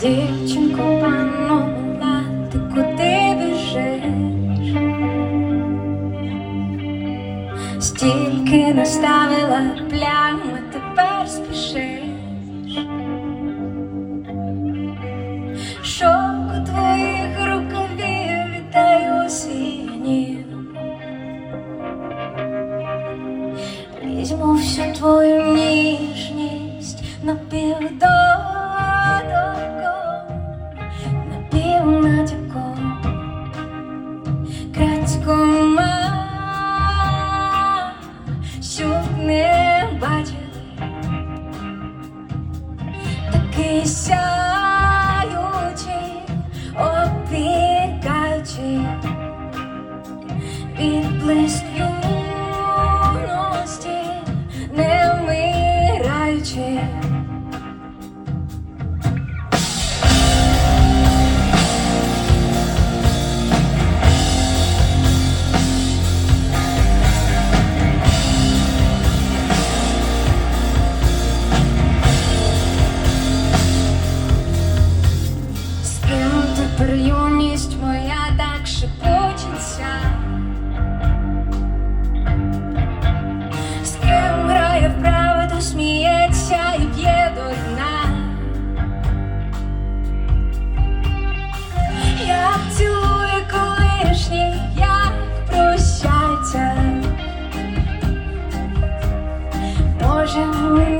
Дівчинку панула, ти куди біжиш? Стільки наставила плями, тепер спішиш. Шок у твоїх рукаві вітаю осінні. Візьму всю твою ніжність на півдо. bless you. 见你。